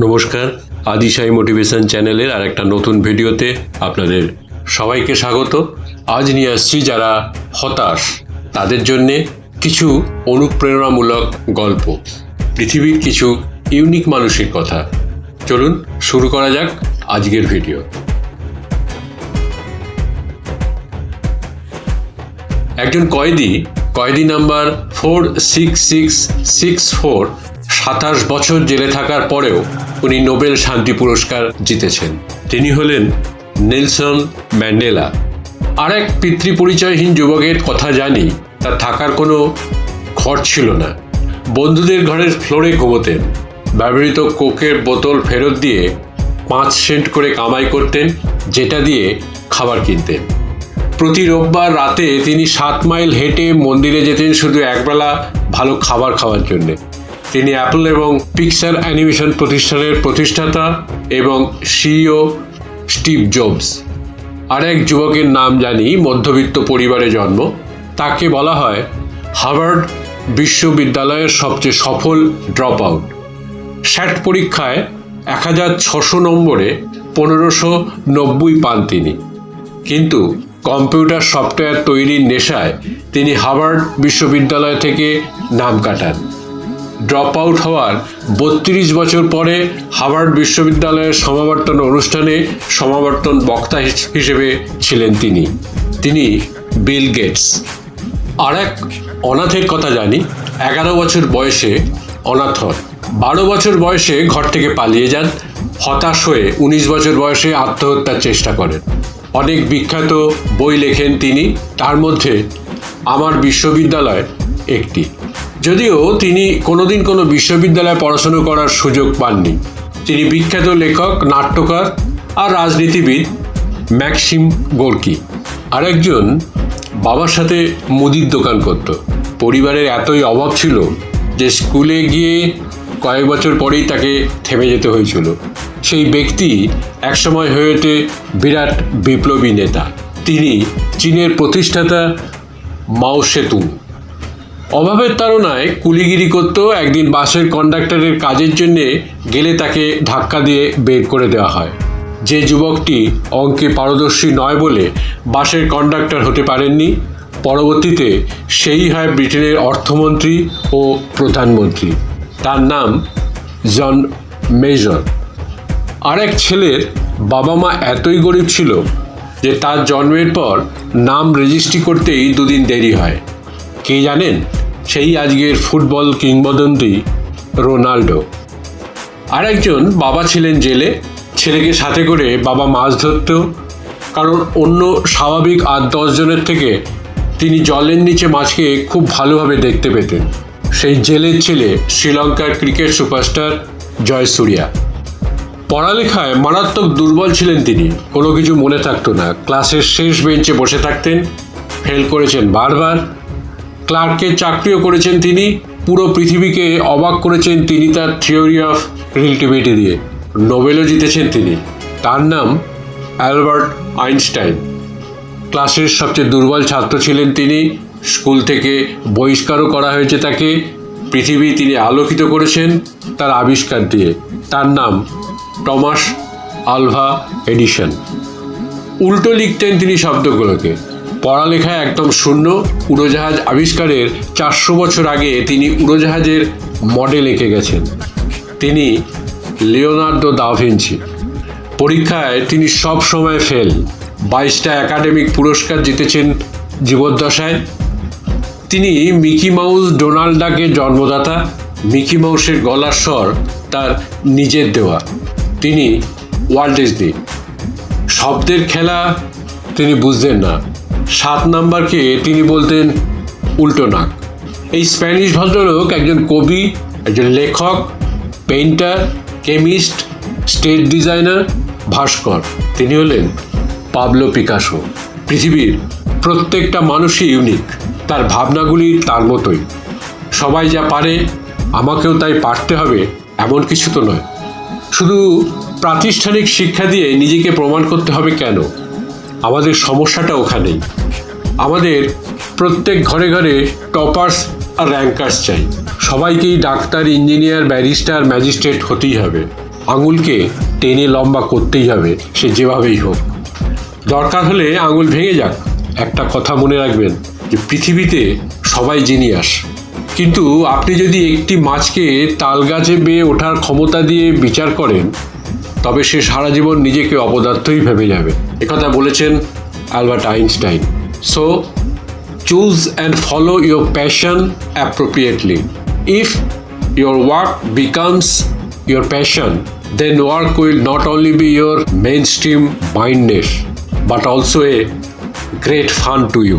নমস্কার। আদিশাই মোটিভেশন চ্যানেলের আর একটা নতুন ভিডিওতে আপনাদের সবাইকে স্বাগত। আজ নিয়ে আসছি যারা হতাশ, তাদের জন্যে কিছু অনুপ্রেরণামূলক গল্প। পৃথিবীর কিছু ইউনিক মানুষের কথা। চলুন শুরু করা যাক আজকের ভিডিও। একজন কয়েদি কয়েদি number four six six six four সাতাশ বছর জেলে থাকার পরেও উনি নোবেল শান্তি পুরস্কার জিতেছেন। তিনি হলেন নেলসন ম্যান্ডেলা। আর এক পিতৃপরিচয়হীন যুবকের কথা জানি তার থাকার কোনো ঘর ছিল না। বন্ধুদের ঘরের ফ্লোরে ঘুমোতেন। ব্যবহৃত কোকের বোতল ফেরত দিয়ে পাঁচ সেন্ট করে কামাই করতেন, যেটা দিয়ে খাবার কিনতেন। প্রতি রোববার রাতে তিনি সাত মাইল হেঁটে মন্দিরে যেতেন শুধু একবেলা ভালো খাবার খাওয়ার জন্য। তিনি অ্যাপল এবং পিকচার অ্যানিমেশন প্রতিষ্ঠানের প্রতিষ্ঠাতা এবং সিইও স্টিভ জবস আর এক যুবকের নাম জানি মধ্যবিত্ত পরিবারে জন্ম। তাকে বলা হয় হার্ভার্ড বিশ্ববিদ্যালয়ের সবচেয়ে সফল ড্রপ আউট স্যাট পরীক্ষায় এক হাজার ছশো নম্বরে পনেরোশো নব্বই পান তিনি। কিন্তু কম্পিউটার সফটওয়্যার তৈরির নেশায় তিনি হার্ভার্ড বিশ্ববিদ্যালয় থেকে নাম কাটান। ড্রপ আউট হওয়ার বত্রিশ বছর পরে হার্ভার্ড বিশ্ববিদ্যালয়ের সমাবর্তন অনুষ্ঠানে সমাবর্তন বক্তা হিস- হিসেবে ছিলেন তিনি। তিনি বিল গেটস। আর এক অনাথের কথা জানি, এগারো বছর বয়সে অনাথ হন। বারো বছর বয়সে ঘর থেকে পালিয়ে যান, হতাশ হয়ে উনিশ বছর বয়সে আত্মহত্যার চেষ্টা করেন। অনেক বিখ্যাত বই লেখেন তিনি, তার মধ্যে আমার বিশ্ববিদ্যালয় একটি। যদিও তিনি কোনোদিন কোনো বিশ্ববিদ্যালয়ে পড়াশুনো করার সুযোগ পাননি। তিনি বিখ্যাত লেখক, নাট্যকার আর রাজনীতিবিদ ম্যাক্সিম গোর্কি। আরেকজন বাবার সাথে মুদির দোকান করত। পরিবারের এতই অভাব ছিল যে স্কুলে গিয়ে কয়েক বছর পরেই তাকে থেমে যেতে হয়েছিল। সেই ব্যক্তি একসময় হয়ে ওঠে বিরাট বিপ্লবী নেতা। তিনি চীনের প্রতিষ্ঠাতা মাও সেতুং। অভাবের তাড়নায় কুলিগিরি করত একদিন বাসের কন্ডাক্টরের কাজের জন্যে গেলে তাকে ধাক্কা দিয়ে বের করে দেওয়া হয়। যে যুবকটি অঙ্কে পারদর্শী নয় বলে বাসের কন্ডাক্টর হতে পারেননি, পরবর্তীতে সেই হয় ব্রিটেনের অর্থমন্ত্রী ও প্রধানমন্ত্রী। তার নাম জন মেজর। আরেক ছেলের বাবা মা এতই গরিব ছিল যে তার জন্মের পর নাম রেজিস্ট্রি করতেই দুদিন দেরি হয়। কে জানেন সেই আজকের ফুটবল কিংবদন্তি রোনাল্ডো। আর একজন বাবা ছিলেন জেলে, ছেলেকে সাথে করে বাবা মাছ ধরত, কারণ অন্য স্বাভাবিক আট দশজনের থেকে তিনি জলের নিচে মাছকে খুব ভালোভাবে দেখতে পেতেন। সেই জেলের ছেলে শ্রীলঙ্কার ক্রিকেট সুপারস্টার জয়সূর্যা পড়ালেখায় মারাত্মক দুর্বল ছিলেন তিনি, কোনো কিছু মনে থাকতো না। ক্লাসের শেষ বেঞ্চে বসে থাকতেন, ফেল করেছেন বারবার ক্লার্কের চাকরিও করেছেন তিনি। পুরো পৃথিবীকে অবাক করেছেন তিনি তার থিওরি অফ রিলেটিভিটি দিয়ে। নোবেলও জিতেছেন তিনি। তার নাম অ্যালবার্ট আইনস্টাইন। ক্লাসের সবচেয়ে দুর্বল ছাত্র ছিলেন তিনি। স্কুল থেকে বহিষ্কারও করা হয়েছে তাকে। পৃথিবী তিনি আলোকিত করেছেন তার আবিষ্কার দিয়ে। তার নাম টমাস আলভা এডিশন উল্টো লিখতেন তিনি শব্দগুলোকে। পড়ালেখায় একদম শূন্য। উড়োজাহাজ আবিষ্কারের চারশো বছর আগে তিনি উড়োজাহাজের মডেল এঁকে গেছেন। তিনি লিওনার্দো দাভিঞ্চি পরীক্ষায় তিনি সব সময় ফেল। বাইশটা একাডেমিক পুরস্কার জিতেছেন জীবদ্দশায়। তিনি মিকি মাউস ডোনাল্ড ডাকের জন্মদাতা। মিকি মাউসের গলার স্বর তার নিজের দেওয়া। তিনি ওয়ার্ল্ড ডিজনি। শব্দের খেলা তিনি বুঝতেন না। সাত নাম্বারকে তিনি বলতেন উল্টো নাক। এই স্প্যানিশ ভদ্রলোক একজন কবি, একজন লেখক, পেইন্টার, কেমিস্ট স্টেট ডিজাইনার ভাস্কর। তিনি হলেন পাবলো পিকাসো। পৃথিবীর প্রত্যেকটা মানুষই ইউনিক। তার ভাবনাগুলি তার মতোই। সবাই যা পারে, আমাকেও তাই পারতে হবে এমন কিছু তো নয়। শুধু প্রাতিষ্ঠানিক শিক্ষা দিয়ে নিজেকে প্রমাণ করতে হবে কেন? আমাদের সমস্যাটা ওখানেই। আমাদের প্রত্যেক ঘরে ঘরে টপার্স আর র্যাঙ্কার্স চাই। সবাইকেই ডাক্তার, ইঞ্জিনিয়ার, ব্যারিস্টার, ম্যাজিস্ট্রেট হতেই হবে। আঙুলকে টেনে লম্বা করতেই হবে, সে যেভাবেই হোক। দরকার হলে আঙুল ভেঙে যাক। একটা কথা মনে রাখবেন যে পৃথিবীতে সবাই জিনিয়াস। কিন্তু আপনি যদি একটি মাছকে তাল গাছে বেয়ে ওঠার ক্ষমতা দিয়ে বিচার করেন তবে সে সারা জীবন নিজেকে অপদার্থই ভেবে যাবে। একথা বলেছেন Albert Einstein. So choose and follow your passion appropriately if your work becomes your passion then work will not only be your main stream mindness but also a great fun to you